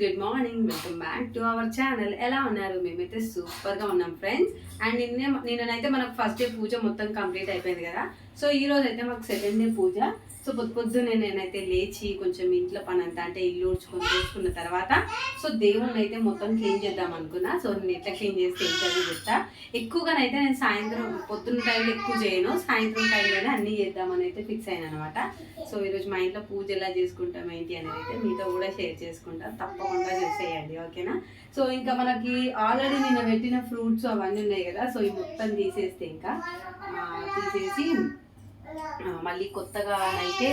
Good morning welcome back to our channel ఎలా ఉన్నారు? మేమైతే సూపర్గా ఉన్నాం ఫ్రెండ్స్ అండ్ నిన్నే నిన్ననైతే మనకు ఫస్ట్ డే పూజ మొత్తం కంప్లీట్ అయిపోయింది కదా. సో ఈ రోజు అయితే మాకు సెకండ్ డే పూజ. సో పొద్దు పొద్దున్నే నేనైతే లేచి కొంచెం ఇంట్లో పని అంతా అంటే ఇల్లు ఊడ్చుకొని చూసుకున్న తర్వాత సో దేవుణ్ణి అయితే మొత్తం క్లీన్ చేద్దాం అనుకున్నా. సో నేను ఎట్లా క్లీన్ చేస్తే ఏంటని చెప్తా ఎక్కువగానైతే నేను సాయంత్రం పొద్దున్న టైంలో ఎక్కువ చేయను. సాయంత్రం టైంలోనే అన్నీ చేద్దామని అయితే ఫిక్స్ అయినా అనమాట. సో ఈరోజు మా ఇంట్లో పూజ ఎలా చేసుకుంటాం ఏంటి అనేది అయితే మీతో కూడా షేర్ చేసుకుంటాం. తప్పకుండా చేసేయండి ఓకేనా? సో ఇంకా మనకి ఆల్రెడీ నేను పెట్టిన ఫ్రూట్స్ అవన్నీ ఉన్నాయి కదా సో ఇవి మొత్తం తీసేస్తే ఇంకా తీసేసి మళ్ళీ కొత్తగా అయితే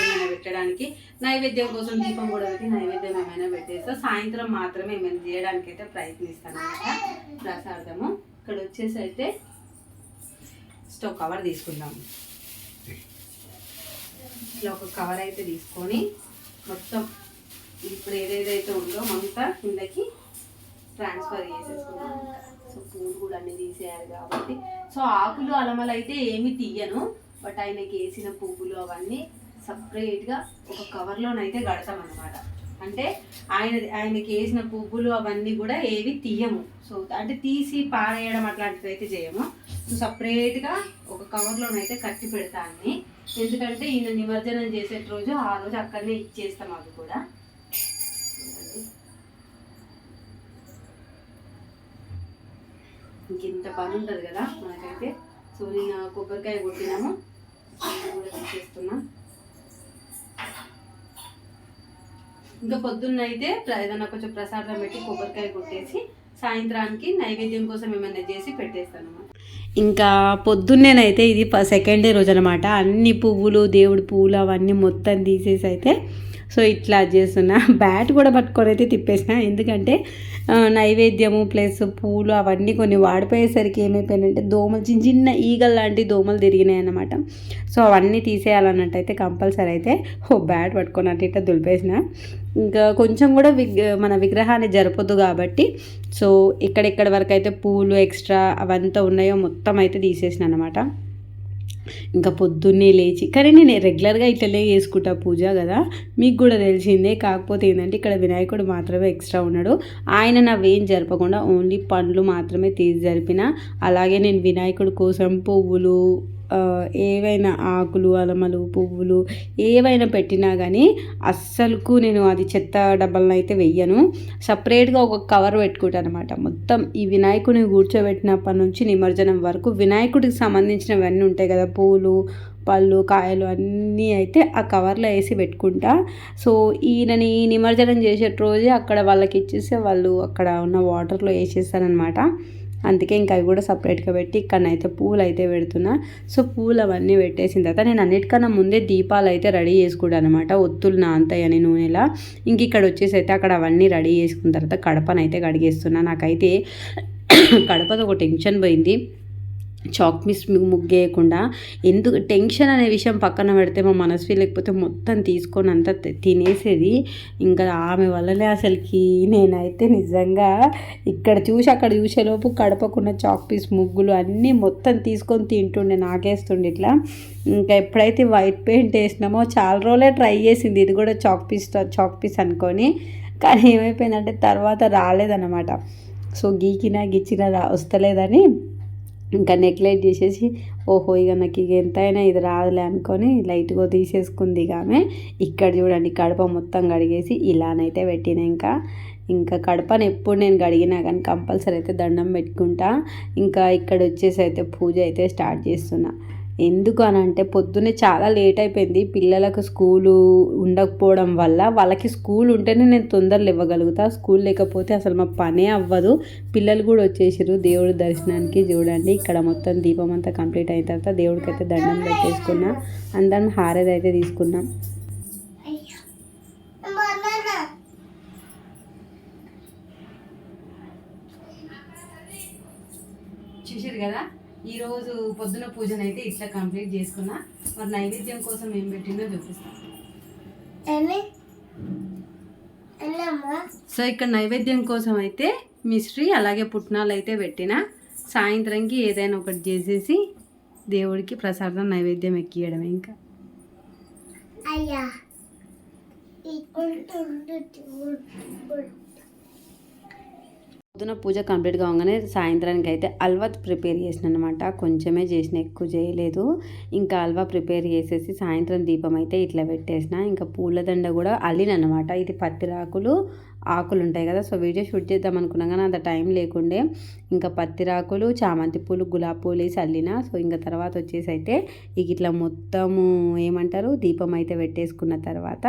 ఏమైనా పెట్టడానికి నైవేద్యం కోసం దీపం కూడా పెట్టి నైవేద్యం ఏమైనా పెట్టేస్తా సాయంత్రం మాత్రమే ఏమైనా చేయడానికి అయితే ప్రయత్నిస్తాను అనమాట ప్రసాదము. ఇక్కడ వచ్చేసి అయితే స్టవ్ కవర్ తీసుకుందాము ఇట్లా ఒక కవర్ అయితే తీసుకొని మొత్తం ఇప్పుడు ఏదేదైతే ఉందో అంతా కిందకి ట్రాన్స్ఫర్ చేసేసుకున్నాం సో పూలు కూడా అన్నీ తీసేయాలి కాబట్టి. సో ఆకులు అలమలు అయితే ఏమి తీయను. బట్ ఆయనకి వేసిన పువ్వులు అవన్నీ సపరేట్గా ఒక కవర్లోనైతే కడతాం అనమాట అంటే ఆయన ఆయనకి వేసిన పువ్వులు అవన్నీ కూడా ఏవి తీయము. సో అంటే తీసి పారేయడం అట్లాంటివి అయితే చేయము. సో సపరేట్గా ఒక కవర్లోనైతే కట్టి పెడతాన్ని ఎందుకంటే ఈయన నిమజ్జనం చేసే రోజు ఆ రోజు అక్కడనే ఇచ్చేస్తాం అవి కూడా. ఇంక ఇంత పని ఉంటుంది కదా మనకైతే. సో నేను కొబ్బరికాయ కొట్టినాము. ఇంకా పొద్దున్న అయితే ఏదైనా కొంచెం ప్రసాదం పెట్టి కొబ్బరికాయ కొట్టేసి సాయంత్రానికి నైవేద్యం కోసం ఏమైనా చేసి పెట్టేస్తాను ఇంకా పొద్దున్నేనైతే ఇది సెకండ్ డే రోజు అనమాట అన్ని పువ్వులు దేవుడి పువ్వులు అవన్నీ మొత్తం తీసేసి అయితే సో ఇట్లా చేస్తున్నా. బ్యాట్ కూడా పట్టుకొని అయితే తిప్పేసిన. ఎందుకంటే నైవేద్యము ప్లస్ పూలు అవన్నీ కొన్ని వాడిపోయేసరికి ఏమైపోయినాయంటే దోమలు చిన్న చిన్న ఈగలు లాంటి దోమలు తిరిగినాయి అన్నమాట సో అవన్నీ తీసేయాలన్నట్టు అయితే కంపల్సరీ అయితే ఓ బ్యాట్ పట్టుకొని అటు ఇట్లా దులిపేసిన. ఇంకా కొంచెం కూడా విగ్ మన విగ్రహాన్ని జరపదు కాబట్టి సో ఇక్కడెక్కడ వరకు అయితే పూలు ఎక్స్ట్రా అవంతా ఉన్నాయో మొత్తం అయితే తీసేసిన అనమాట ఇంకా పొద్దున్నే లేచి కానీ నేను రెగ్యులర్గా ఇట్లనే చేసుకుంటా పూజ కదా. మీకు కూడా తెలిసిందే కాకపోతే ఏంటంటే ఇక్కడ వినాయకుడు మాత్రమే ఎక్స్ట్రా ఉన్నాడు. ఆయన నవ్వేం జరపకుండా ఓన్లీ పండ్లు మాత్రమే తీసి జరిపిన అలాగే నేను వినాయకుడి కోసం పువ్వులు ఏవైనా ఆకులు అలమలు పువ్వులు ఏవైనా పెట్టినా కానీ అస్సలుకు నేను అది చెత్త డబ్బాలను అయితే వెయ్యను. సపరేట్గా ఒక కవర్ పెట్టుకుంటాను అనమాట మొత్తం ఈ వినాయకుడిని కూర్చోబెట్టినప్పటి నుంచి నిమజ్జనం వరకు వినాయకుడికి సంబంధించినవన్నీ ఉంటాయి కదా పూలు పళ్ళు కాయలు అన్నీ అయితే ఆ కవర్లో వేసి పెట్టుకుంటా. సో ఈయనని నిమజ్జనం చేసే రోజే అక్కడ వాళ్ళకి ఇచ్చేస్తే వాళ్ళు అక్కడ ఉన్న వాటర్లో వేసేస్తారనమాట. అందుకే ఇంకా అవి కూడా సపరేట్గా పెట్టి ఇక్కడనైతే పూలు అయితే పెడుతున్నా. సో పూలు అవన్నీ పెట్టేసిన తర్వాత నేను అన్నిటికన్నా ముందే దీపాలు అయితే రెడీ చేసుకుంటాను అనమాట ఒత్తులు నా అంతయ్యని నూనెలా. ఇంక ఇక్కడ వచ్చేసి అయితే అక్కడ అవన్నీ రెడీ చేసుకున్న తర్వాత కడపనైతే కడిగేస్తున్నా. నాకైతే కడపతో ఒక టెన్షన్ పోయింది. చాక్ మిస్ ముగ్గేయకుండా ఎందుకు టెన్షన్ అనే విషయం పక్కన పెడితే మా మనసు లేకపోతే మొత్తం తీసుకొని అంతా తినేసేది. ఇంకా ఆమె వల్లనే అసలుకి నేనైతే నిజంగా ఇక్కడ చూసి అక్కడ చూసేలోపు కడపకున్న చాక్ పీస్ ముగ్గులు అన్నీ మొత్తం తీసుకొని తింటుండే నాకేస్తుండే ఇట్లా. ఇంకా ఎప్పుడైతే వైట్ పెయింట్ వేసినామో చాలా రోజులే ట్రై చేసింది. ఇది కూడా చాక్ పీస్ చాక్ పీస్ అనుకొని. కానీ ఏమైపోయిందంటే తర్వాత రాలేదన్నమాట. సో గీకినా గిచ్చినా రా వస్తలేదని ఇంకా నెక్లెట్ చేసేసి ఓహో ఇక నాకు ఇక ఎంతైనా ఇది రాదులే అనుకొని లైట్గా తీసేసుకుంది ఇక ఆమె. ఇక్కడ చూడండి కడప మొత్తం కడిగేసి ఇలానైతే పెట్టిన ఇంకా. ఇంకా కడపని ఎప్పుడు నేను కడిగినా కానీ కంపల్సరీ అయితే దండం పెట్టుకుంటా. ఇంకా ఇక్కడ వచ్చేసి అయితే పూజ అయితే స్టార్ట్ చేస్తున్నా. ఎందుకు అని అంటే పొద్దున్నే చాలా లేట్ అయిపోయింది. పిల్లలకు స్కూలు ఉండకపోవడం వల్ల వాళ్ళకి స్కూల్ ఉంటేనే నేను తొందరలు ఇవ్వగలుగుతా స్కూల్ లేకపోతే అసలు మా పనే అవ్వదు. పిల్లలు కూడా వచ్చేసారు దేవుడి దర్శనానికి చూడండి. ఇక్కడ మొత్తం దీపం అంతా కంప్లీట్ అయిన తర్వాత దేవుడికి అయితే దండం పెట్టేసుకున్నా. అందరం హారది అయితే తీసుకున్నాం. చూసారు కదా? ఈ రోజు పొద్దున పూజను అయితే ఇట్లా కంప్లీట్ చేసుకున్నా. మరి నైవేద్యం కోసం ఏం పెట్టిందో చూపిస్తాను సో ఇక్కడ నైవేద్యం కోసం అయితే మిశ్రీ అలాగే పుట్నాలు అయితే పెట్టిన. సాయంత్రంకి ఏదైనా ఒకటి చేసేసి దేవుడికి ప్రసాదం నైవేద్యం ఎక్కియడమే ఇంకా. అయ్యా. పొద్దున పూజ కంప్లీట్ కాగానే సాయంత్రానికి అయితే హల్వా ప్రిపేర్ చేసిన అనమాట కొంచెమే చేసిన ఎక్కువ చేయలేదు. ఇంకా హల్వా ప్రిపేర్ చేసేసి సాయంత్రం దీపం అయితే ఇట్లా పెట్టేసిన. ఇంకా పూలదండ కూడా అల్లిన అనమాట ఇది పత్తిరాకులు ఆకులు ఉంటాయి కదా సో వీడియో షూట్ చేద్దాం అనుకున్నా కానీ అంత టైం లేకుండే. ఇంకా పత్తిరాకులు చామంతి పూలు గులాబీ పూలు వేసి అల్లిన. సో ఇంకా తర్వాత వచ్చేసి అయితే ఇక ఇట్లా మొత్తము ఏమంటారు దీపం అయితే పెట్టేసుకున్న తర్వాత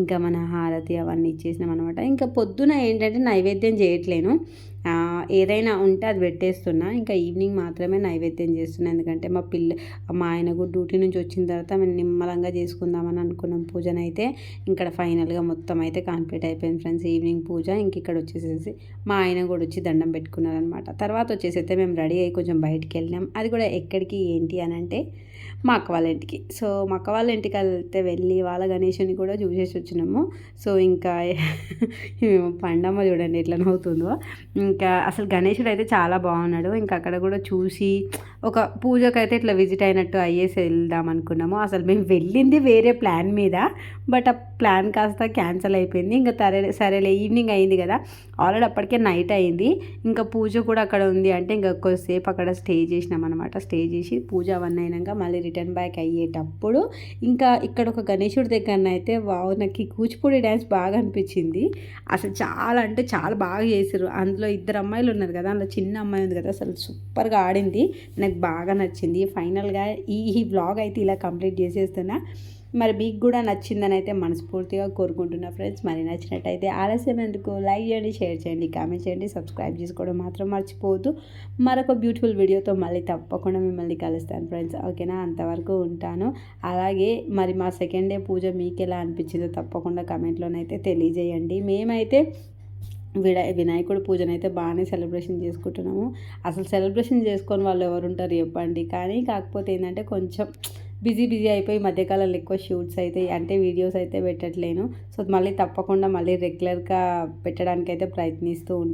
ఇంకా మన హారతి అవన్నీ ఇచ్చేసినాం అనమాట ఇంకా పొద్దున ఏంటంటే నైవేద్యం చేయట్లేను. ఏదైనా ఉంటే అది పెట్టేస్తున్నా. ఇంకా ఈవినింగ్ మాత్రమే నైవేద్యం చేస్తున్నా. ఎందుకంటే మా పిల్ల మా ఆయనకు డ్యూటీ నుంచి వచ్చిన తర్వాత మేము నిమ్మలంగా చేసుకుందామని అనుకున్నాం పూజనైతే. ఇక్కడ ఫైనల్గా మొత్తం అయితే కంప్లీట్ అయిపోయింది ఫ్రెండ్స్. ఈవినింగ్ పూజ ఇంక ఇక్కడ వచ్చేసేసి మా ఆయన కూడా వచ్చి దండం పెట్టుకున్నారనమాట తర్వాత వచ్చేసి అయితే మేము రెడీ అయ్యి కొంచెం బయటికి వెళ్ళినాం. అది కూడా ఎక్కడికి ఏంటి అని అంటే మా అక్క వాళ్ళ ఇంటికి. సో మా అక్క వాళ్ళ ఇంటికి వెళ్తే వెళ్ళి వాళ్ళ గణేషుని కూడా చూసేసి వచ్చినాము. సో ఇంకా పండమ్మ చూడండి ఎట్లా నవ్వుతుందో. ఇంకా అసలు గణేషుడు అయితే చాలా బాగున్నాడు. ఇంకా అక్కడ కూడా చూసి ఒక పూజకైతే ఇట్లా విజిట్ అయినట్టు అయ్యేసి వెళ్దాం అనుకున్నాము. అసలు మేము వెళ్ళింది వేరే ప్లాన్ మీద బట్ ఆ ప్లాన్ కాస్త క్యాన్సిల్ అయిపోయింది. ఇంకా సరే సరేలే ఈవినింగ్ అయింది కదా. ఆల్రెడీ అప్పటికే నైట్ అయింది. ఇంకా పూజ కూడా అక్కడ ఉంది అంటే ఇంకా కొద్దిసేపు అక్కడ స్టే చేసినాం అనమాట స్టే చేసి పూజ అవన్నీ అయినాక మళ్ళీ రిటర్న్ బ్యాక్ అయ్యేటప్పుడు ఇంకా ఇక్కడ ఒక గణేశుడి దగ్గర అయితే వావ్ నాకు ఈ కూచిపూడి డ్యాన్స్ బాగా అనిపించింది. అసలు చాలా అంటే చాలా బాగా చేసారు అందులో ఇద్దరు అమ్మాయిలు ఉన్నారు కదా అందులో చిన్న అమ్మాయి ఉంది కదా అసలు సూపర్గా ఆడింది. నాకు బాగా నచ్చింది. ఫైనల్గా ఈ ఈ వ్లాగ్ అయితే ఇలా కంప్లీట్ చేసేస్తున్నా. మరి మీకు కూడా నచ్చిందని అయితే మనస్ఫూర్తిగా కోరుకుంటున్నా ఫ్రెండ్స్. మరి నచ్చినట్టయితే ఆలస్యం ఎందుకు? లైక్ చేయండి షేర్ చేయండి కామెంట్ చేయండి సబ్స్క్రైబ్ చేసుకోవడం మాత్రం మర్చిపోవద్దు. మరొక బ్యూటిఫుల్ వీడియోతో మళ్ళీ తప్పకుండా మిమ్మల్ని కలుస్తాను ఫ్రెండ్స్. ఓకేనా? అంతవరకు ఉంటాను. అలాగే మరి మా సెకండ్ డే పూజ మీకు ఎలా అనిపించిందో తప్పకుండా కమెంట్లోనైతే తెలియజేయండి. మేమైతే విడ వినాయకుడి పూజనైతే బాగానే సెలబ్రేషన్ చేసుకుంటున్నాము. అసలు సెలబ్రేషన్ చేసుకొని వాళ్ళు ఎవరు ఉంటారు చెప్పండి. కానీ కాకపోతే ఏంటంటే కొంచెం బిజీ బిజీ అయిపోయి మధ్యకాలంలో ఎక్కువ షూట్స్ అయితే అంటే వీడియోస్ అయితే పెట్టట్లేను. సో మళ్ళీ తప్పకుండా మళ్ళీ రెగ్యులర్గా పెట్టడానికి అయితే ప్రయత్నిస్తూ ఉంటాను